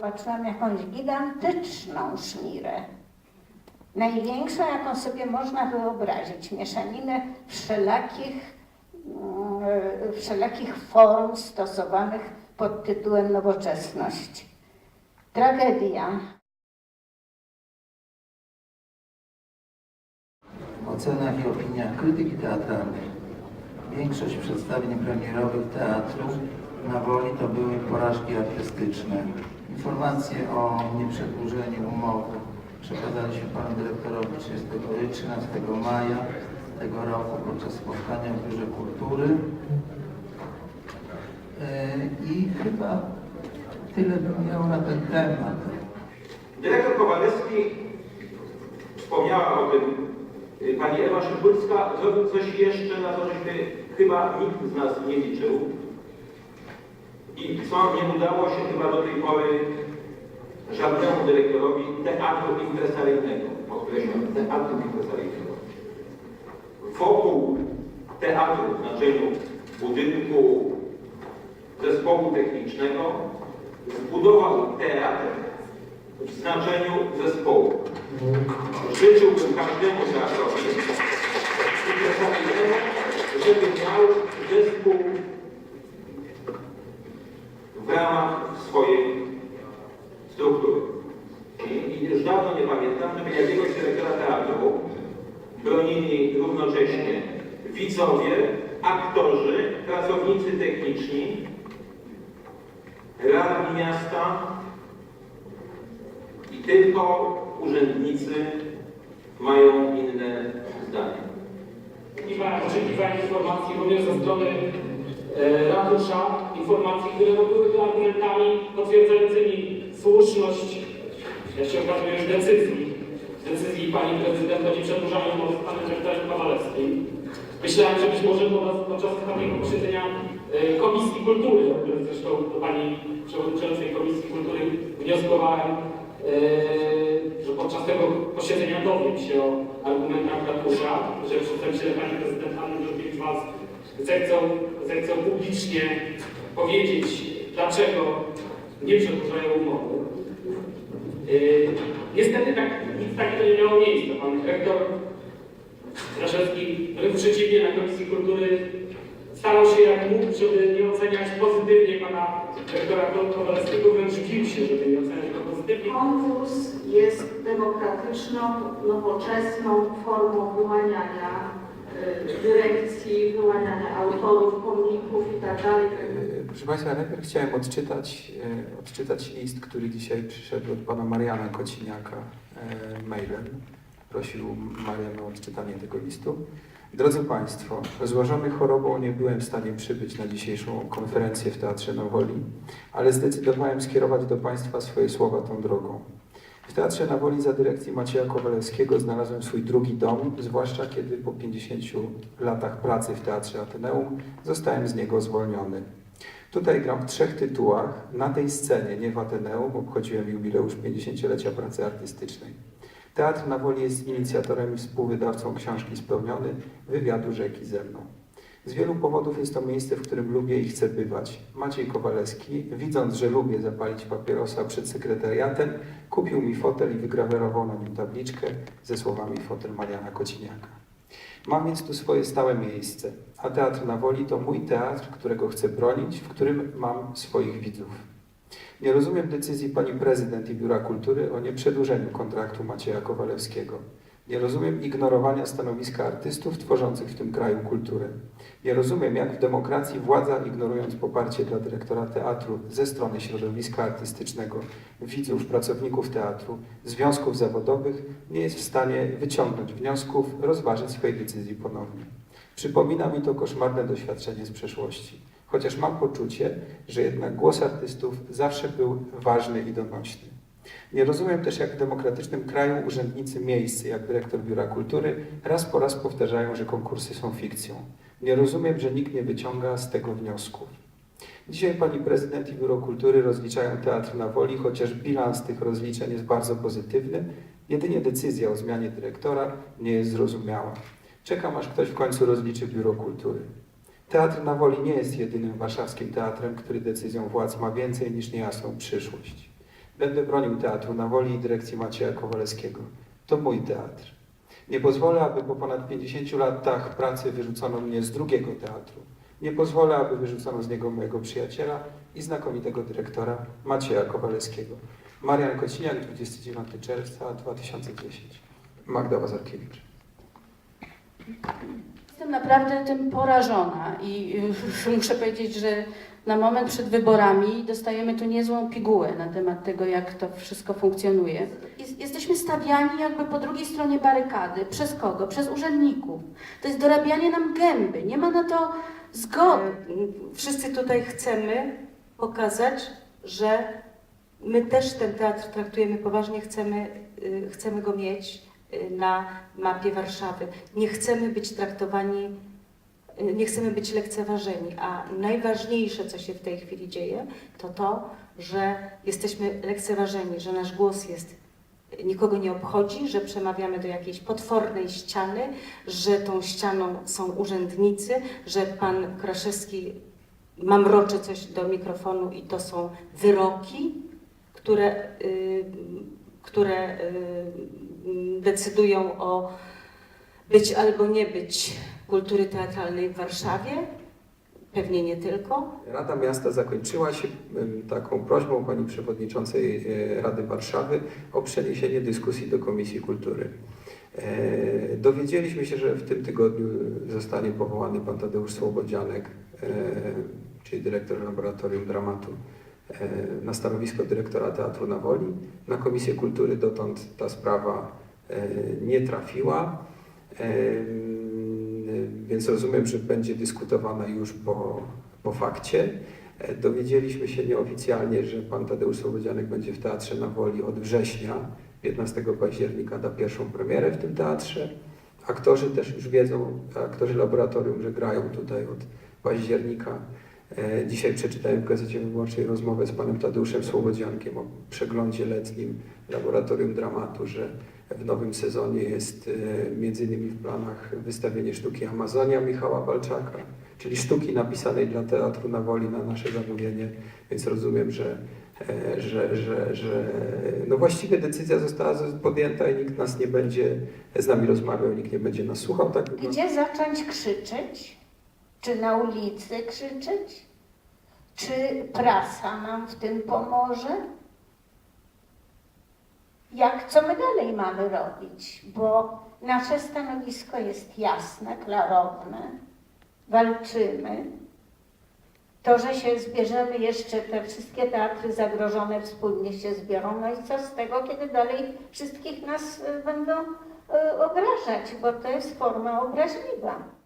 zobaczyłam jakąś gigantyczną szmirę. Największą, jaką sobie można wyobrazić. Mieszaninę wszelakich, mm, wszelakich form stosowanych pod tytułem nowoczesność. Tragedia. W ocenach i opiniach krytyki teatralnej większość przedstawień premierowych teatru na woli to były porażki artystyczne. Informacje o nieprzedłużeniu umowy przekazaliśmy panu dyrektorowi 30, 13 maja tego roku podczas spotkania w Biurze Kultury. E, I chyba tyle bym miał na ten temat. Dyrektor Kowalewski, wspomniała o tym y, pani Ewa Szybulska, zrobił coś jeszcze, na co żeśmy chyba nikt z nas nie liczył. Co nie udało się chyba do tej pory żadnemu dyrektorowi teatru impresaryjnego, podkreślam, teatru impresaryjnego. Wokół teatru znaczeniu budynku zespołu technicznego zbudował teatr w znaczeniu zespołu. Życzyłbym każdemu teatrowi impresaryjnemu, żeby miał zespół w ramach swojej struktury. I, I już dawno nie pamiętam, żeby jakiegoś dyrektora teatru bronili równocześnie widzowie, aktorzy, pracownicy techniczni, radni miasta i tylko urzędnicy mają inne zdanie. oczekiwałem, oczekiwałem informacji również ze strony ratusza, informacji, które były argumentami potwierdzającymi słuszność, jak się okazuje, już decyzji, decyzji pani prezydent o nieprzedłużaniu umowy z panem dyrektorem Kowalewskim. Myślałem, że być może podczas, ostatniego posiedzenia e, Komisji Kultury, o którym zresztą do pani przewodniczącej Komisji Kultury wnioskowałem, e, że podczas tego posiedzenia dowiem się o argumentach ratusza, że przedstawiciele pani prezydent Anny Żółkiewicz-Walc zechcą, zechcą publicznie powiedzieć, dlaczego nie przedłużają umowy. Yy, niestety tak, nic takiego nie miało miejsca. Pan dyrektor Straszewski, wręcz przeciwnie, na Komisji Kultury starał się jak mógł, żeby nie oceniać pozytywnie pana dyrektora Kowalewskiego, wręcz bił się, żeby nie oceniać go pozytywnie. Konkurs jest demokratyczną, nowoczesną formą wyłaniania y, dyrekcji, wyłaniania autorów, pomników itd. E, Proszę Państwa, najpierw chciałem odczytać, e, odczytać list, który dzisiaj przyszedł od Pana Mariana Kociniaka mailem. Prosił Marian o odczytanie tego listu. Drodzy Państwo, złożony chorobą nie byłem w stanie przybyć na dzisiejszą konferencję w Teatrze Nowoli, ale zdecydowałem skierować do Państwa swoje słowa tą drogą. W Teatrze na Woli za dyrekcji Macieja Kowalewskiego znalazłem swój drugi dom, zwłaszcza kiedy po 50 latach pracy w Teatrze Ateneum zostałem z niego zwolniony. Tutaj gram w trzech tytułach. Na tej scenie, nie w Ateneum, obchodziłem jubileusz 50-lecia pracy artystycznej. Teatr na Woli jest inicjatorem i współwydawcą książki Spełniony, wywiadu rzeki ze mną. Z wielu powodów jest to miejsce, w którym lubię i chcę bywać. Maciej Kowalewski, widząc, że lubię zapalić papierosa przed sekretariatem, kupił mi fotel i wygrawerował na nim tabliczkę ze słowami fotel Mariana Kociniaka. Mam więc tu swoje stałe miejsce, a Teatr na Woli to mój teatr, którego chcę bronić, w którym mam swoich widzów. Nie rozumiem decyzji pani prezydent i Biura Kultury o nieprzedłużeniu kontraktu Macieja Kowalewskiego. Nie rozumiem ignorowania stanowiska artystów tworzących w tym kraju kulturę. Nie rozumiem, jak w demokracji władza, ignorując poparcie dla dyrektora teatru ze strony środowiska artystycznego, widzów, pracowników teatru, związków zawodowych, nie jest w stanie wyciągnąć wniosków, rozważyć swojej decyzji ponownie. Przypomina mi to koszmarne doświadczenie z przeszłości. Chociaż mam poczucie, że jednak głos artystów zawsze był ważny i donośny. Nie rozumiem też, jak w demokratycznym kraju urzędnicy miejscy, jak dyrektor Biura Kultury, raz po raz powtarzają, że konkursy są fikcją. Nie rozumiem, że nikt nie wyciąga z tego wniosków. Dzisiaj pani prezydent i Biuro Kultury rozliczają teatr na woli, chociaż bilans tych rozliczeń jest bardzo pozytywny. Jedynie decyzja o zmianie dyrektora nie jest zrozumiała. Czekam, aż ktoś w końcu rozliczy Biuro Kultury. Teatr na Woli nie jest jedynym warszawskim teatrem, który decyzją władz ma więcej niż niejasną przyszłość. Będę bronił teatru na woli i dyrekcji Macieja Kowalewskiego. To mój teatr. Nie pozwolę, aby po ponad 50 latach pracy wyrzucono mnie z drugiego teatru. Nie pozwolę, aby wyrzucono z niego mojego przyjaciela i znakomitego dyrektora Macieja Kowalewskiego. Marian Kociniak, 29 czerwca 2010. Magda Łazarkiewicz. Naprawdę tym porażona i y, muszę powiedzieć, że na moment przed wyborami dostajemy tu niezłą pigułę na temat tego, jak to wszystko funkcjonuje. Jest- Jesteśmy stawiani jakby po drugiej stronie barykady. Przez kogo? Przez urzędników. To jest dorabianie nam gęby. Nie ma na to zgody. E, Wszyscy tutaj chcemy pokazać, że my też ten teatr traktujemy poważnie, chcemy, y, chcemy go mieć y, na mapie Warszawy. Nie chcemy być traktowani, nie chcemy być lekceważeni, a najważniejsze, co się w tej chwili dzieje, to to, że jesteśmy lekceważeni, że nasz głos jest nikogo nie obchodzi, że przemawiamy do jakiejś potwornej ściany, że tą ścianą są urzędnicy, że pan Kraszewski mamroczy coś do mikrofonu i to są wyroki, które, y, które y, decydują o być albo nie być kultury teatralnej w Warszawie. Pewnie nie tylko. Rada Miasta zakończyła się taką prośbą pani przewodniczącej e, Rady Warszawy o przeniesienie dyskusji do Komisji Kultury. E, Dowiedzieliśmy się, że w tym tygodniu zostanie powołany pan Tadeusz Słobodzianek, e, czyli dyrektor Laboratorium Dramatu, na stanowisko dyrektora Teatru na Woli. Na Komisję Kultury dotąd ta sprawa e, nie trafiła. Em, Więc rozumiem, że będzie dyskutowana już po, po fakcie. E, Dowiedzieliśmy się nieoficjalnie, że pan Tadeusz Słobodzianek będzie w Teatrze na Woli od września, 15 października da pierwszą premierę w tym teatrze. Aktorzy też już wiedzą, aktorzy laboratorium, że grają tutaj od października. E, Dzisiaj przeczytałem w Gazecie Wyborczej rozmowę z panem Tadeuszem Słobodziankiem o przeglądzie letnim Laboratorium Dramatu, że w nowym sezonie jest e, między innymi w planach wystawienie sztuki Amazonia Michała Walczaka, czyli sztuki napisanej dla Teatru na Woli na nasze zamówienie, więc rozumiem, że, e, że, że, że no właściwie decyzja została podjęta i nikt nas nie będzie z nami rozmawiał, nikt nie będzie nas słuchał. Tak. Gdzie zacząć krzyczeć? Czy na ulicy krzyczeć? Czy prasa nam w tym pomoże? Jak, co my dalej mamy robić? Bo nasze stanowisko jest jasne, klarowne. Walczymy. To, że się zbierzemy jeszcze, te wszystkie teatry zagrożone wspólnie się zbiorą, no i co z tego, kiedy dalej wszystkich nas y, będą y, obrażać, bo to jest forma obraźliwa.